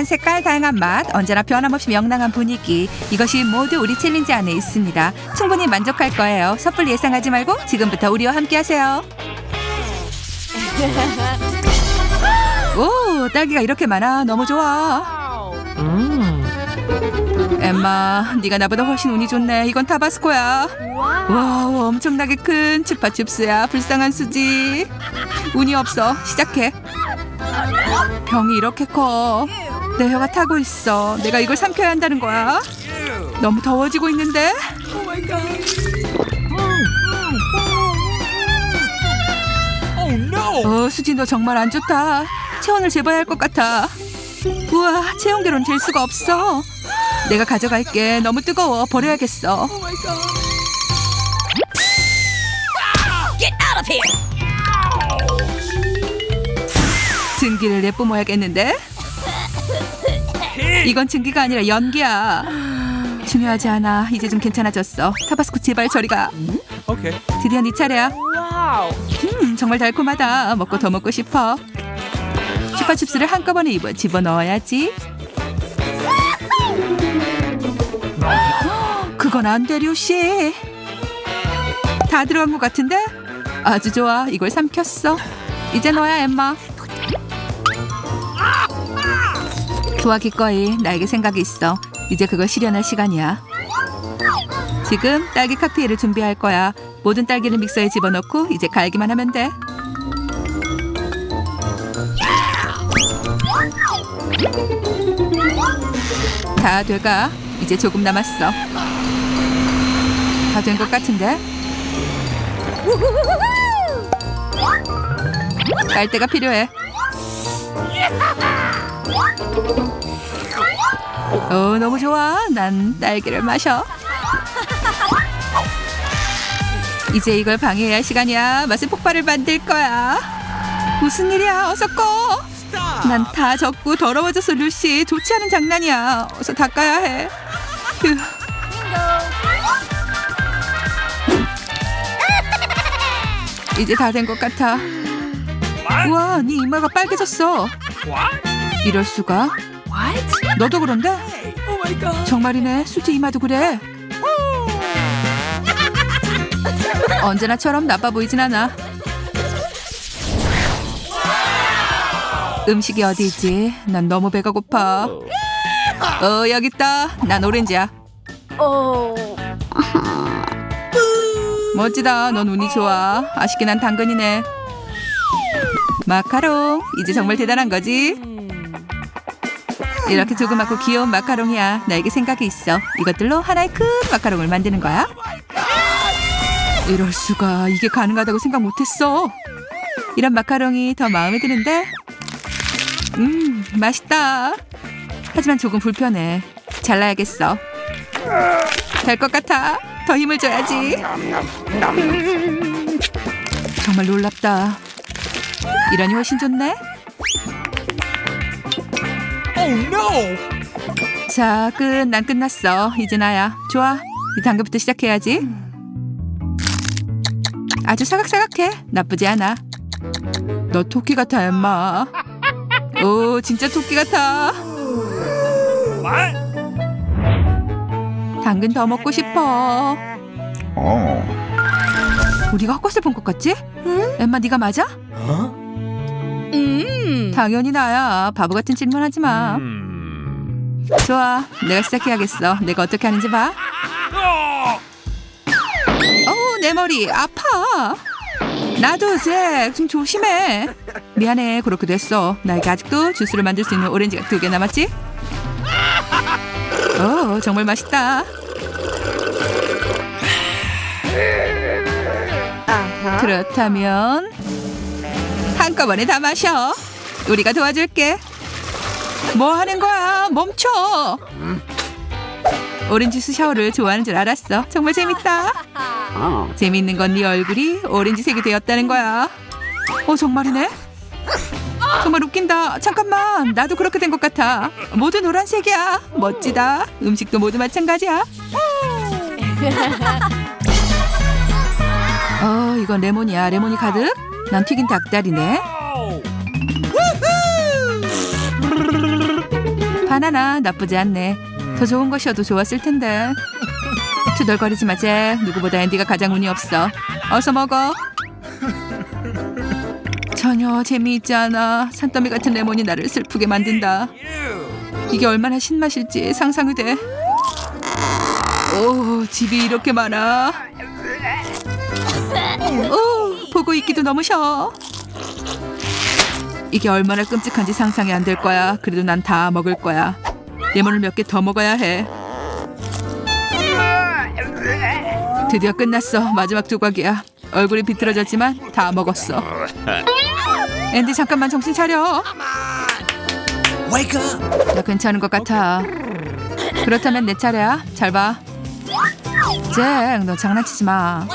다양한 색깔, 다양한 맛, 언제나 변함없이 명랑한 분위기. 이것이 모두 우리 챌린지 안에 있습니다. 충분히 만족할 거예요. 섣불리 예상하지 말고 지금부터 우리와 함께 하세요. 오, 딸기가 이렇게 많아. 너무 좋아. 엠마, 네가 나보다 훨씬 운이 좋네. 이건 타바스코야. 와우, 엄청나게 큰 chu파춥스야. 불쌍한 수지. 운이 없어. 시작해. 병이 이렇게 커. 내 혀가 타고 있어. 내가 이걸 삼켜야 한다는 거야. 너무 더워지고 있는데. 어, 수지 너 정말 안 좋다. 체온을 재봐야 할 것 같아. 우와, 체온계로는 될 수가 없어. 내가 가져갈게. 너무 뜨거워. 버려야겠어. 증기를 내뿜어야겠는데? 이건 증기가 아니라 연기야. 중요하지 않아. 이제 좀 괜찮아졌어. 타바스코 제발 저리 가. Okay. 드디어 네 차례야. 음, 정말 달콤하다. 먹고 더 먹고 싶어. 슈파칩스를 한꺼번에 입어 집어넣어야지. 헉, 그건 안 돼, 류씨. 다 들어간 것 같은데? 아주 좋아. 이걸 삼켰어. 이제 너야, 엠마. 좋아, 기꺼이. 나에게 생각이 있어. 이제 그걸 실현할 시간이야. 지금 딸기 칵테일을 준비할 거야. 모든 딸기를 믹서에 집어넣고 이제 갈기만 하면 돼. 다 돼가. 이제 조금 남았어. 다 된 것 같은데? 빨대가 필요해. 어, 너무 좋아. 난 딸기를 마셔. 이제 이걸 방해해야 할 시간이야. 맛의 폭발을 만들 거야. 무슨 일이야? 어서 꺼. 난 다 젖고 더러워져서 루시 좋지 않은 장난이야. 어서 닦아야 해. 휴. 이제 다 된 것 같아. 우와, 네 이마가 빨개졌어. 이럴 수가? 너도 그런데? Oh my god! 정말이네. 수지 이마도 그래. 언제나처럼 나빠 보이진 않아. 음식이 어디 있지? 난 너무 배가 고파. 어 여기 있다. 난 오렌지야. 멋지다. 넌 운이 좋아. 아쉽게 난 당근이네. 마카롱. 이제 정말 대단한 거지? 이렇게 조그맣고 귀여운 마카롱이야. 나에게 생각이 있어. 이것들로 하나의 큰 마카롱을 만드는 거야. 이럴 수가 이게 가능하다고 생각 못했어. 이런 마카롱이 더 마음에 드는데. 음, 맛있다. 하지만 조금 불편해. 잘라야겠어. 될 것 같아. 더 힘을 줘야지. 정말 놀랍다. 이러니 훨씬 좋네. Oh no! 자, 끝. 난 끝났어. 이제 나야. 좋아. 이 당근부터 시작해야지. 아주 사각사각해. 나쁘지 않아. 너 토끼 같아, 엠마. 오, 진짜 토끼 같아. What? 당근 더 먹고 싶어. 어. 우리가 헛것을 본 것 같지? 엠마, 네가 맞아? Huh? 당연히 나야. 바보 같은 질문 하지 마. Hmm. 좋아. 내가 시작해야겠어. 내가 어떻게 하는지 봐. 어우 내 머리 아파 나도 잭 좀 조심해 미안해 그렇게 됐어 나에게 아직도 주스를 만들 수 있는 오렌지가 두 개 남았지? 오 정말 맛있다 그렇다면 한꺼번에 다 마셔 우리가 도와줄게 뭐 하는 거야 멈춰 오렌지 수 샤워를 좋아하는 줄 알았어 정말 재밌다 재미있는 건 네 얼굴이 오렌지색이 되었다는 거야. 어 정말이네? 정말 웃긴다. 잠깐만, 나도 그렇게 된 것 같아. 모두 노란색이야. 멋지다. 음식도 모두 마찬가지야. 어, 이건 레몬이야. 레몬이 가득. 난 튀긴 닭다리네. 바나나 나쁘지 않네. 더 좋은 것이어도 좋았을 텐데. 투덜거리지 마, 잭. 누구보다 앤디가 가장 운이 없어. 어서 먹어. 전혀 재미있지 않아. 산더미 같은 레몬이 나를 슬프게 만든다. 이게 얼마나 신맛일지 상상이 돼. 오, 집이 이렇게 많아. 오, 보고 있기도 너무 셔. 이게 얼마나 끔찍한지 상상이 안 될 거야. 그래도 난 다 먹을 거야. 레몬을 몇 개 더 먹어야 해. 드디어 끝났어. 마지막 조각이야. 얼굴이 비틀어졌지만 다 먹었어. 앤디 잠깐만 정신 차려. 나 괜찮은 것 같아. 그렇다면 내 차례야. 잘 봐. 잭, 너 장난치지 마.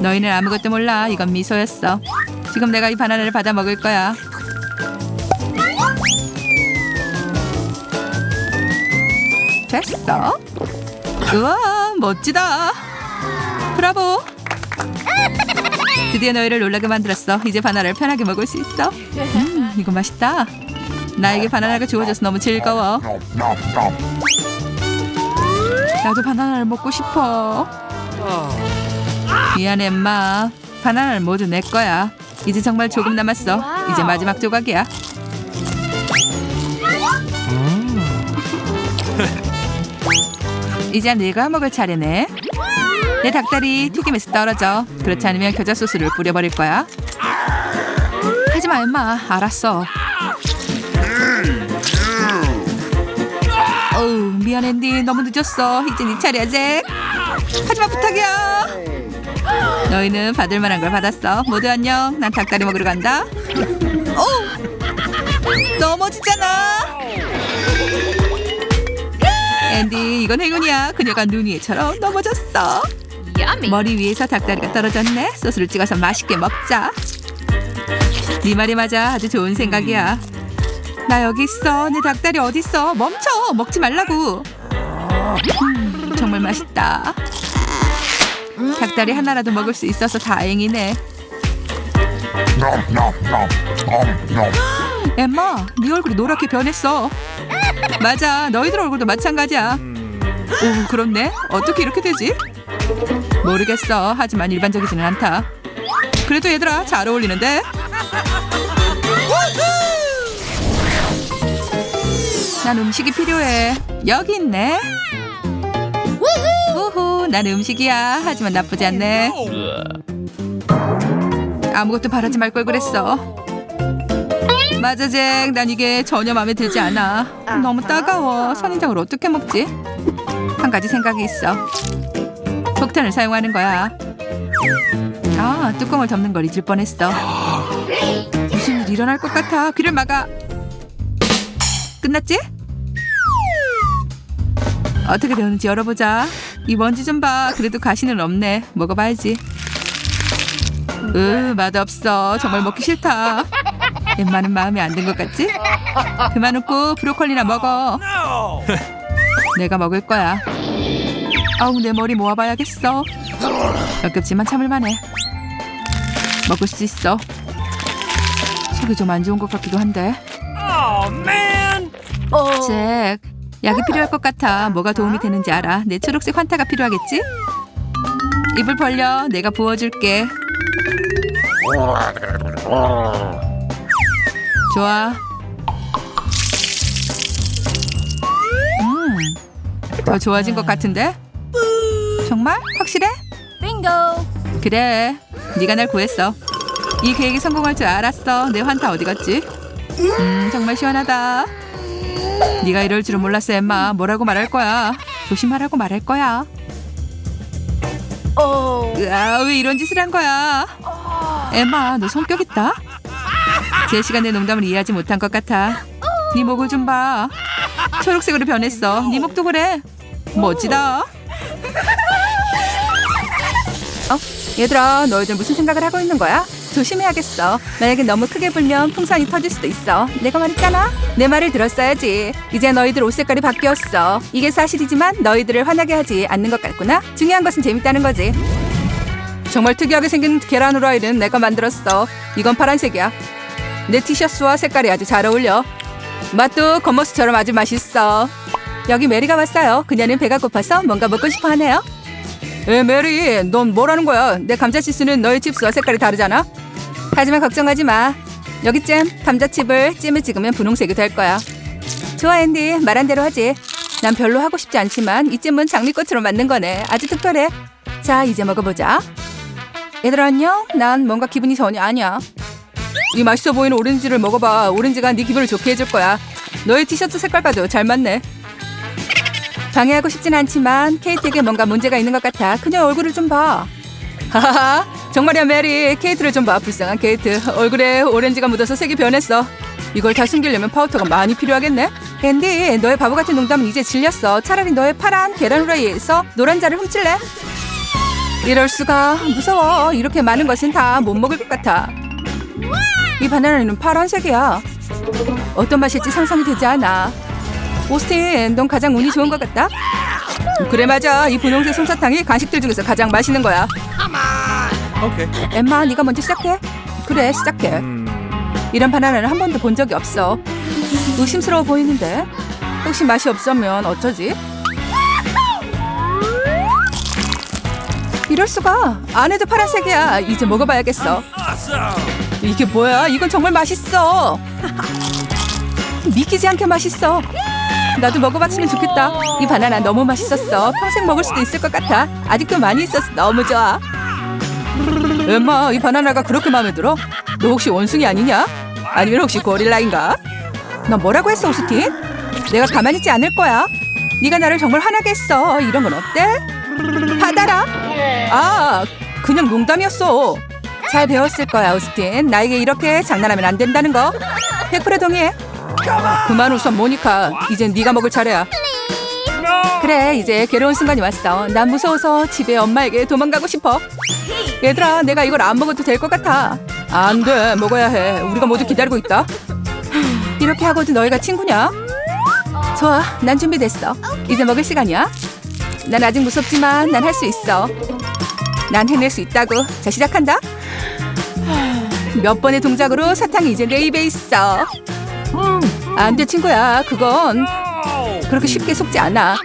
너희는 아무것도 몰라. 이건 미소였어. 지금 내가 이 바나나를 받아 먹을 거야. 됐어. 우와, 멋지다. 브라보. 드디어 너희를 놀라게 만들었어. 이제 바나나를 편하게 먹을 수 있어. 음, 이거 맛있다. 나에게 바나나가 주어져서 너무 즐거워. 나도 바나나를 먹고 싶어. 미안해, 엄마. 바나나를 모두 내 거야. 이제 정말 조금 남았어. 이제 마지막 조각이야. 이제 내가 먹을 차례네. 내 닭다리 튀김에서 떨어져. 그렇지 않으면 겨자 소스를 뿌려버릴 거야. 하지마, 엄마. 알았어. 어우 미안 앤디 너무 늦었어 이제 네 차례야 잭 하지마 부탁이야 너희는 받을 만한 걸 받았어. 모두 안녕. 난 닭다리 먹으러 간다. 어우 넘어지잖아. 앤디 이건 행운이야. 그녀가 눈 위에처럼 넘어졌어. 머리 위에서 닭다리가 떨어졌네. 소스를 찍어서 맛있게 먹자. 네 말이 맞아. 아주 좋은 생각이야. 나 여기 있어. 내 닭다리 어디 있어? 멈춰. 먹지 말라고. 음, 정말 맛있다. 닭다리 하나라도 먹을 수 있어서 다행이네. 엠마, 네 얼굴이 노랗게 변했어. 맞아. 너희들 얼굴도 마찬가지야. 오, 그렇네. 어떻게 이렇게 되지? 모르겠어. 하지만 일반적이지는 않다. 그래도 얘들아, 잘 어울리는데? 난 음식이 필요해. 여기 있네. 난 음식이야. 하지만 나쁘지 않네. 아무것도 바라지 말 걸 그랬어. 맞아, 잭. 난 이게 전혀 마음에 들지 않아. 너무 따가워. 선인장을 어떻게 먹지? 한 가지 생각이 있어. 폭탄을 사용하는 거야. 아, 뚜껑을 덮는 걸 잊을 뻔했어. 무슨 일 일어날 것 같아. 귀를 막아. 끝났지? 어떻게 되는지 열어보자. 이 먼지 좀 봐. 그래도 가시는 없네. 먹어봐야지. 으, 맛없어. 정말 먹기 싫다. 엠마는 마음에 안든 것 같지? 그만 웃고 브로콜리나 먹어. 내가 먹을 거야. 아우 내 머리 모아봐야겠어. 역겹지만 참을만해. 먹을 수 있어. 속이 좀 안 좋은 것 같기도 한데. Oh man! 잭, 약이 필요할 것 같아. 뭐가 도움이 되는지 알아. 내 초록색 환타가 필요하겠지? 입을 벌려. 내가 부어줄게. 좋아. 음, 더 좋아진 것 같은데? 정말? 확실해? 빙고. 그래. 네가 날 구했어. 이 계획이 성공할 줄 알았어. 내 환타 어디 갔지? 음, 정말 시원하다. 네가 이럴 줄은 몰랐어, 엠마. 뭐라고 말할 거야? 조심하라고 말할 거야. 오. 으아, 왜 이런 짓을 한 거야? 엠마, 너 성격 있다? 제시가 내 농담을 이해하지 못한 것 같아. 네 목을 좀 봐. 초록색으로 변했어. 네 목도 그래. 멋지다. 어, 얘들아, 너희들 무슨 생각을 하고 있는 거야? 조심해야겠어. 만약에 너무 크게 불면 풍선이 터질 수도 있어. 내가 말했잖아. 내 말을 들었어야지. 이제 너희들 옷 색깔이 바뀌었어. 이게 사실이지만 너희들을 화나게 하지 않는 것 같구나. 중요한 것은 재밌다는 거지. 정말 특이하게 생긴 계란 후라이는 내가 만들었어. 이건 파란색이야. 내 티셔츠와 색깔이 아주 잘 어울려. 맛도 겉모습처럼 아주 맛있어. 여기 메리가 왔어요. 그녀는 배가 고파서 뭔가 먹고 싶어 하네요. 에 메리, 넌 뭐라는 거야? 내 감자 치스는 너의 칩스와 색깔이 다르잖아. 하지만 걱정하지 마. 여기 잼, 감자칩을 찜에 찍으면 분홍색이 될 거야. 좋아 앤디, 말한 대로 하지. 난 별로 하고 싶지 않지만 이 잼은 장미꽃으로 만든 거네. 아주 특별해. 자, 이제 먹어보자. 얘들아 안녕? 난 뭔가 기분이 전혀 아니야. 이 맛있어 보이는 오렌지를 먹어봐. 오렌지가 네 기분을 좋게 해줄 거야. 너의 티셔츠 색깔과도 잘 맞네. 방해하고 싶진 않지만 케이트에게 뭔가 문제가 있는 것 같아. 그녀 얼굴을 좀 봐. 하하하. 정말이야 메리. 케이트를 좀 봐. 불쌍한 케이트. 얼굴에 오렌지가 묻어서 색이 변했어. 이걸 다 숨기려면 파우더가 많이 필요하겠네. 앤디, 너의 바보 같은 농담은 이제 질렸어. 차라리 너의 파란 계란 후라이에서 노란 자를 훔칠래? 이럴 수가 무서워. 이렇게 많은 것은 다 못 먹을 것 같아. 이 바나나는 파란색이야. 어떤 맛일지 상상이 되지 않아. 오스틴, 넌 가장 운이 좋은 것 같다. 그래 맞아. 이 분홍색 솜사탕이 간식들 중에서 가장 맛있는 거야. Okay. 엠마, 네가 먼저 시작해. 그래, 시작해. 이런 바나나는 한 번도 본 적이 없어. 의심스러워 보이는데. 혹시 맛이 없으면 어쩌지? 이럴 수가. 안에도 파란색이야. 이제 먹어봐야겠어. Awesome. 이게 뭐야? 이건 정말 맛있어. 믿기지 않게 맛있어. 나도 먹어봤으면 좋겠다. 이 바나나 너무 맛있었어. 평생 먹을 수도 있을 것 같아. 아직도 많이 있어서 너무 좋아. 엠마, 이 바나나가 그렇게 마음에 들어? 너 혹시 원숭이 아니냐? 아니면 혹시 고릴라인가? 너 뭐라고 했어, 오스틴? 내가 가만히 있지 않을 거야. 네가 나를 정말 화나게 했어. 이런 건 어때? 받아라. 아, 그냥 농담이었어. 잘 배웠을 거야, 오스틴. 나에게 이렇게 장난하면 안 된다는 거. 100% 동의해. 그만 웃어, 모니카. 이젠 네가 먹을 차례야. 그래, 이제 괴로운 순간이 왔어. 난 무서워서 집에 엄마에게 도망가고 싶어. 얘들아, 내가 이걸 안 먹어도 될 것 같아. 안 돼, 먹어야 해. 우리가 모두 기다리고 있다. 이렇게 하고도 너희가 친구냐? 좋아, 난 준비됐어. 이제 먹을 시간이야. 난 아직 무섭지만 난 할 수 있어. 난 해낼 수 있다고. 자, 시작한다. 몇 번의 동작으로 사탕이 이제 내 입에 있어. 안 돼, 친구야. 그건. 그렇게 쉽게 속지 않아.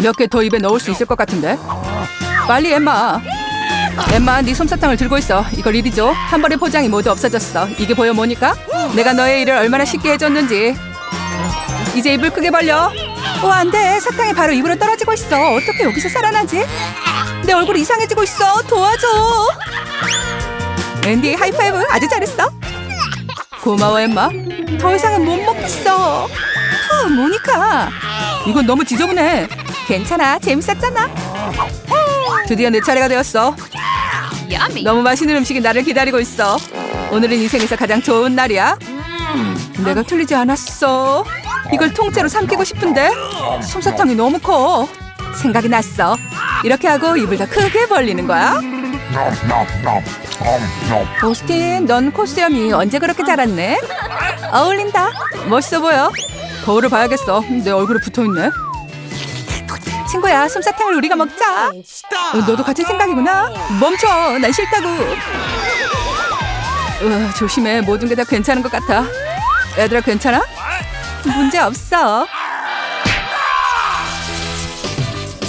몇 개 더 입에 넣을 수 있을 것 같은데. 빨리 엠마. 엠마, 네 솜사탕을 들고 있어. 이리 줘. 한 번에 포장이 모두 없어졌어. 이게 보여 모니까? 내가 너의 일을 얼마나 쉽게 해줬는지. 이제 입을 크게 벌려. 오, 안 돼. 사탕이 바로 입으로 떨어지고 있어. 어떻게 여기서 살아나지? 내 얼굴이 이상해지고 있어. 도와줘. 앤디, 하이파이브. 아주 잘했어. 고마워, 엠마. 더 이상은 못 먹겠어. 후, 모니카. 이건 너무 지저분해. 괜찮아. 재밌었잖아. 드디어 내 차례가 되었어. 너무 맛있는 음식이 나를 기다리고 있어. 오늘은 인생에서 가장 좋은 날이야. 내가 틀리지 않았어. 이걸 통째로 삼키고 싶은데 솜사탕이 너무 커. 생각이 났어. 이렇게 하고 입을 더 크게 벌리는 거야. 오스틴, 넌 코스염이 언제 그렇게 자랐네? 어울린다. 멋있어 보여. 거울을 봐야겠어. 내 얼굴에 붙어있네. 친구야, 솜사탕을 우리가 먹자. 어, 너도 같은 생각이구나. 멈춰, 난 싫다고. 으, 조심해, 모든 게 다 괜찮은 것 같아. 얘들아, 괜찮아? 문제 없어.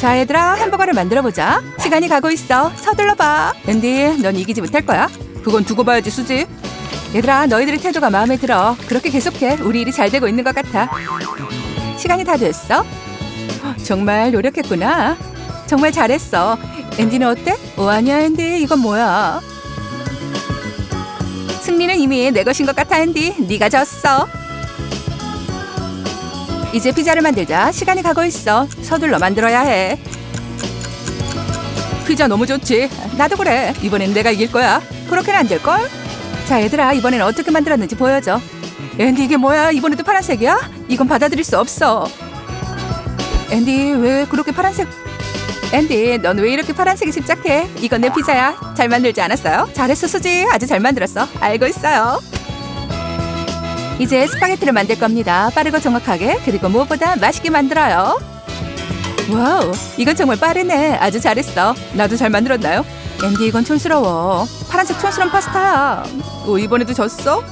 자, 얘들아, 햄버거를 만들어 보자. 시간이 가고 있어. 서둘러 봐. 앤디, 넌 이기지 못할 거야. 그건 두고 봐야지, 수지. 얘들아, 너희들의 태도가 마음에 들어. 그렇게 계속해. 우리 일이 잘 되고 있는 것 같아. 시간이 다 됐어? 정말 노력했구나. 정말 잘했어. 앤디는 어때? 오, 아니야, 앤디. 이건 뭐야? 승리는 이미 내 것인 것 같아, 앤디. 네가 졌어. 이제 피자를 만들자. 시간이 가고 있어. 서둘러 만들어야 해. 피자 너무 좋지. 나도 그래. 이번엔 내가 이길 거야. 그렇게는 안 될걸? 자, 얘들아. 이번엔 어떻게 만들었는지 보여줘. 앤디, 이게 뭐야? 이번에도 파란색이야? 이건 받아들일 수 없어. 앤디, 왜 그렇게 파란색... 앤디, 넌 왜 이렇게 파란색에 집착해? 이건 내 피자야. 잘 만들지 않았어요? 잘했어, 수지. 아주 잘 만들었어. 알고 있어요. 이제 스파게티를 만들 겁니다. 빠르고 정확하게 그리고 무엇보다 맛있게 만들어요. 와우, 이건 정말 빠르네. 아주 잘했어. 나도 잘 만들었나요? 앤디, 이건 촌스러워. 파란색 촌스러운 파스타야. 오, 이번에도 졌어?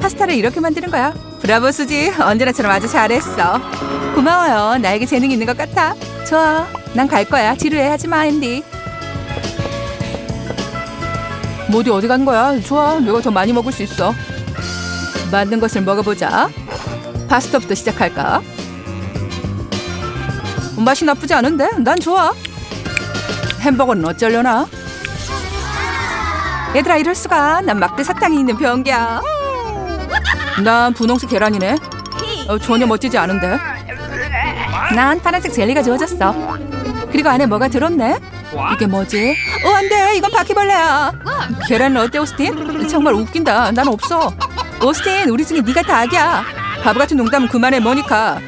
파스타를 이렇게 만드는 거야. 브라보 수지, 언제나처럼 아주 잘했어. 고마워요. 나에게 재능 있는 것 같아. 좋아, 난 갈 거야. 지루해 하지 마, 앤디. 모디 어디 간 거야? 좋아, 내가 더 많이 먹을 수 있어. 만든 것을 먹어보자. 파스타부터 시작할까? 맛이 나쁘지 않은데? 난 좋아. 햄버거는 어쩌려나? 얘들아 이럴 수가. 난 막대 사탕이 있는 변기야. 난 분홍색 계란이네. 어, 전혀 멋지지 않은데. 난 파란색 젤리가 주어졌어. 그리고 안에 뭐가 들었네? 이게 뭐지? 어, 안 돼. 이건 바퀴벌레야. 계란은 어때, 오스틴? 정말 웃긴다. 난 없어. 오스틴, 우리 중에 네가 다 악이야. 바보 같은 농담은 그만해, 모니카.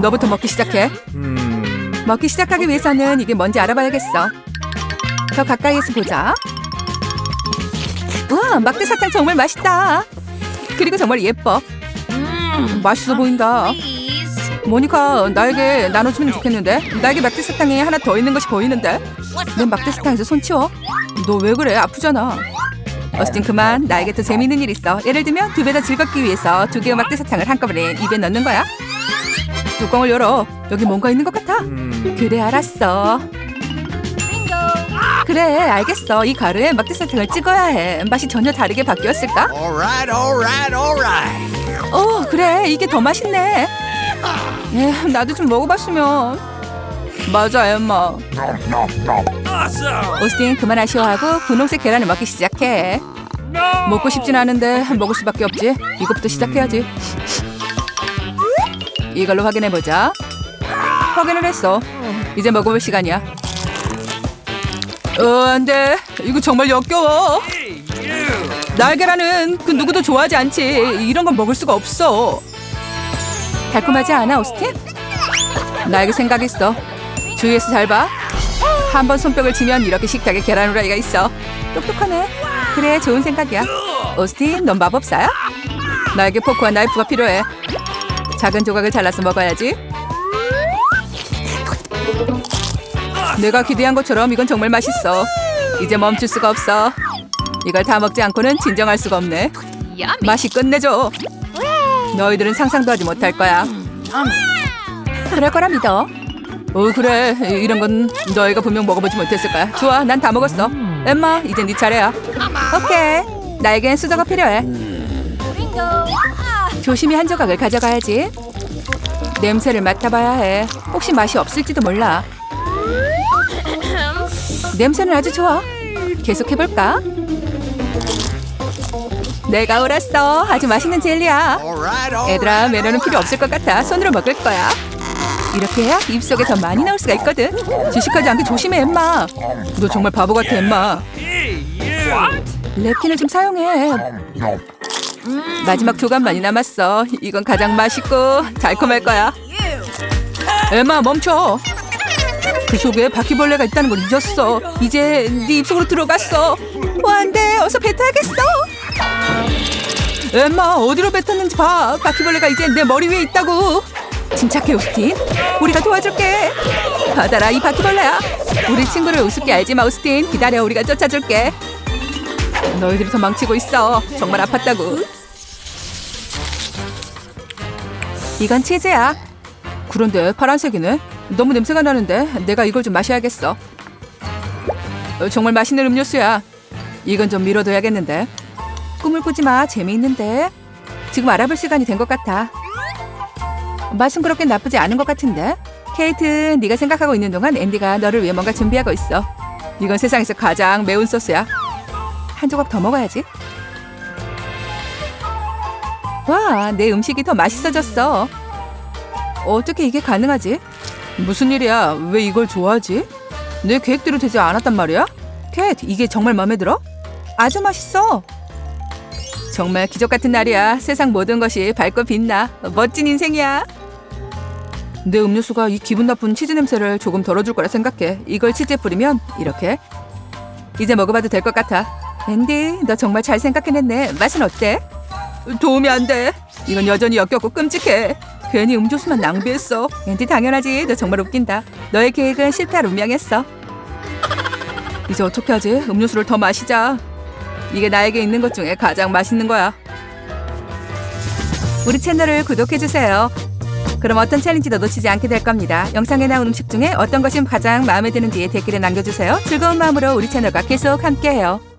너부터 먹기 시작해. Hmm. 먹기 시작하기 위해서는 이게 뭔지 알아봐야겠어. 더 가까이에서 보자. 우와, 막대 사탕 정말 맛있다. 그리고 정말 예뻐. 맛있어 보인다. 모니카, 나에게 나눠주면 좋겠는데? 나에게 막대 사탕이 하나 더 있는 것이 보이는데? 내 막대 사탕에서 손 치워. 너 왜 그래? 아프잖아. 어스틴 그만. 나에게 더 재미있는 일 있어. 예를 들면 두 배 더 즐겁기 위해서 두 개의 막대 사탕을 한꺼번에 입에 넣는 거야. 뚜껑을 열어. 여기 뭔가 있는 것 같아. Hmm. 그래 알았어. 그래 알겠어. 이 가루에 막대 사탕을 찍어야 해. 맛이 전혀 다르게 바뀌었을까? Alright. 어 그래 이게 더 맛있네. 에 나도 좀 먹어봤으면. 맞아 엠마. Awesome. 오스틴 그만 아쉬워하고 분홍색 계란을 먹기 시작해. 먹고 싶진 않은데 먹을 수밖에 없지. 이것부터 시작해야지. 이걸로 확인해 보자. 확인을 했어. 이제 먹어볼 시간이야. 어, 안 돼. 이거 정말 역겨워. 날계란은 그 누구도 좋아하지 않지. 이런 건 먹을 수가 없어. 달콤하지 않아, 오스틴? 나에게 생각 있어. 주위에서 잘 봐. 한 번 손뼉을 치면 이렇게 식탁에 계란 후라이가 있어. 똑똑하네. 그래, 좋은 생각이야. 오스틴, 넌 마법사야? 나에게 포크와 나이프가 필요해. 작은 조각을 잘라서 먹어야지. 내가 기대한 것처럼 이건 정말 맛있어. 이제 멈출 수가 없어. 이걸 다 먹지 않고는 진정할 수가 없네. 맛이 끝내줘. 너희들은 상상도 하지 못할 거야. 그럴 거라 믿어. 오 그래 이런 건 너희가 분명 먹어보지 못했을 거야. 좋아 난 다 먹었어. 엠마 이제 네 차례야. 오케이 나에겐 수저가 필요해. 조심히 한 조각을 가져가야지. 냄새를 맡아봐야 해. 혹시 맛이 없을지도 몰라. 냄새는 아주 좋아. 계속 해볼까? 내가 옳았어. 아주 맛있는 젤리야. 얘들아, 매너는 필요 없을 것 같아. 손으로 먹을 거야. 이렇게 해야 입속에 더 많이 나올 수가 있거든. 주식하지 않게 조심해, 엠마. 너 정말 바보 같아, 엠마. 랩킨을 좀 사용해. 마지막 조각만이 남았어. 이건 가장 맛있고 달콤할 거야. 엠마 멈춰. 그 속에 바퀴벌레가 있다는 걸 잊었어. 이제 네 입속으로 들어갔어. 어, 안 돼. 어서 뱉어야겠어. 엠마 어디로 뱉었는지 봐. 바퀴벌레가 이제 내 머리 위에 있다고. 침착해 오스틴. 우리가 도와줄게. 받아라 이 바퀴벌레야. 우리 친구를 우습게 알지 마 오스틴. 기다려 우리가 쫓아줄게. 너희들이 도망치고 있어. 정말 아팠다고. 이건 치즈야. 그런데 파란색이네. 너무 냄새가 나는데 내가 이걸 좀 마셔야겠어. 어, 정말 맛있는 음료수야. 이건 좀 미뤄둬야겠는데. 꿈을 꾸지 마. 재미있는데. 지금 알아볼 시간이 된 것 같아. 맛은 그렇게 나쁘지 않은 것 같은데. 케이트, 네가 생각하고 있는 동안 앤디가 너를 위해 뭔가 준비하고 있어. 이건 세상에서 가장 매운 소스야. 한 조각 더 먹어야지. 와, 내 음식이 더 맛있어졌어. 어떻게 이게 가능하지? 무슨 일이야? 왜 이걸 좋아하지? 내 계획대로 되지 않았단 말이야? 캣, 이게 정말 마음에 들어? 아주 맛있어. 정말 기적 같은 날이야. 세상 모든 것이 밝고 빛나. 멋진 인생이야. 내 음료수가 이 기분 나쁜 치즈 냄새를 조금 덜어줄 거라 생각해. 이걸 치즈에 뿌리면 이렇게. 이제 먹어봐도 될 것 같아. 앤디, 너 정말 잘 생각해냈네. 맛은 어때? 도움이 안 돼. 이건 여전히 역겹고 끔찍해. 괜히 음료수만 낭비했어. 앤디 당연하지. 너 정말 웃긴다. 너의 계획은 실패할 운명했어. 이제 어떻게 하지? 음료수를 더 마시자. 이게 나에게 있는 것 중에 가장 맛있는 거야. 우리 채널을 구독해주세요. 그럼 어떤 챌린지도 놓치지 않게 될 겁니다. 영상에 나온 음식 중에 어떤 것이 가장 마음에 드는지 댓글에 남겨주세요. 즐거운 마음으로 우리 채널과 계속 함께해요.